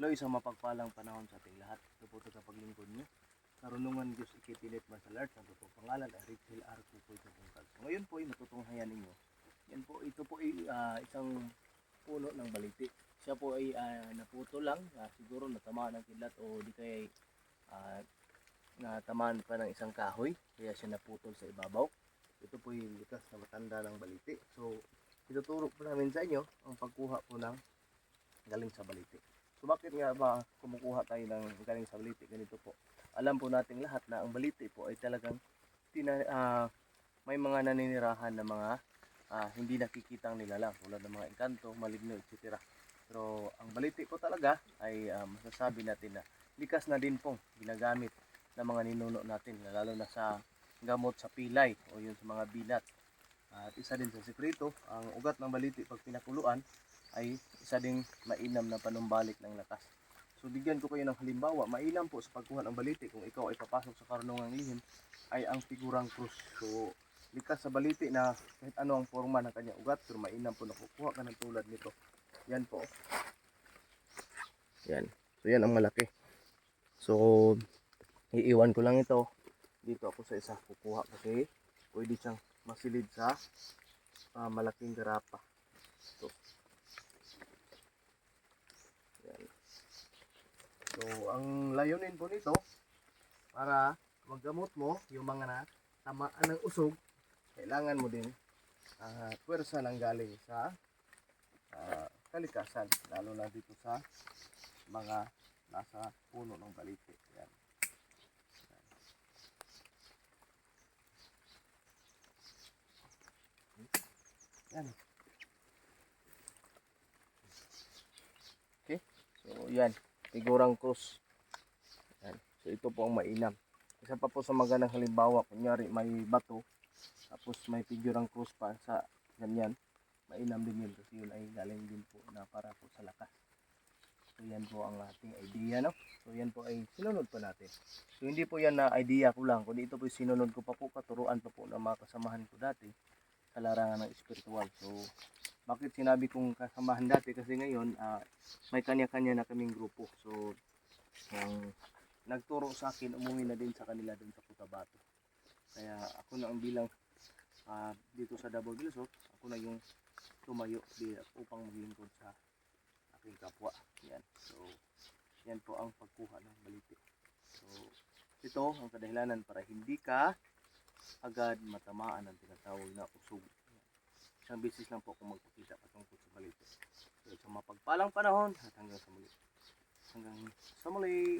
Lo isang mapagpalang panahon sa ating lahat. Ito po sa paglingkod niyo. Karunungan Diyos ikipilit sa Lord. Ang totoong pangalan ay Rachel R. Kukoy Kabungkag. So ngayon po ay matutunghayan ninyo. Yan po, ito po ay ah, isang puno ng baliti. Siya po ay ah, naputo lang. ah, siguro natamaan ng kidlat o di kaya ay ah, natamaan pa ng isang kahoy. Kaya siya naputol sa ibabaw. Ito po yung likas na matanda ng baliti. So, ituturo po namin sa inyo ang pagkuha po ng galing sa baliti. So bakit nga ba kumukuha tayo ng galing sa baliti? Ganito po. Alam po nating lahat na ang baliti po ay talagang tina, ah, may mga naninirahan na mga ah, hindi nakikitang nilalang tulad ng mga engkanto, maligno, etc. Pero ang baliti po talaga ay ah, masasabi natin na likas na din pong ginagamit ng mga ninuno natin lalo na sa gamot sa pilay o yun sa mga binat. At isa din sa sekreto, ang ugat ng baliti pag pinakuluan ay isa ding mainam na panumbalik ng lakas. So bigyan ko kayo ng halimbawa, mainam po sa pagkuha ng baliti kung ikaw ay papasok sa karunungang lihim ay ang figurang krus. So likas sa baliti na kahit ano ang forma ng kanyang ugat pero mainam po na kukuha ka ng tulad nito. Yan po. Yan. So yan ang malaki. So iiwan ko lang ito dito ako sa isa kukuha kasi pwede siyang masilid sa ah, malaking garapa. So, yan. So, ang layunin po nito para maggamot mo yung mga na tamaan ng usog, kailangan mo din uh, pwersa ng galing sa ah, kalikasan, lalo na dito sa mga nasa puno ng baliti. Yan. Yan. Okay. So, yan. Figurang krus. Yan. So, ito po ang mainam. Isa pa po sa magandang halimbawa, kunyari may bato, tapos may figurang krus pa sa ganyan. Mainam din yun kasi yun ay galing din po na para po sa lakas. So, yan po ang ating idea, no? So, yan po ay sinunod po natin. So, hindi po yan na idea ko lang, kundi ito po sinunod ko pa po, katuruan pa po ng mga kasamahan ko dati sa larangan ng spiritual. So, bakit sinabi kong kasamahan dati? Kasi ngayon, ah, may kanya-kanya na kaming grupo. So, ang nagturo sa akin, umuwi na din sa kanila dun sa Cotabato. Kaya ako na ang bilang ah, dito sa del Sur, ako na yung tumayo upang maglingkod sa aking kapwa. Yan. So, yan po ang pagkuha ng baliti. So, ito ang kadahilanan para hindi ka agad matamaan ang tinatawag na usog. Isang beses lang po kung magpakita patungkol sa balito. So, sa mapagpalang panahon at hanggang sa muli. Hanggang sa muli.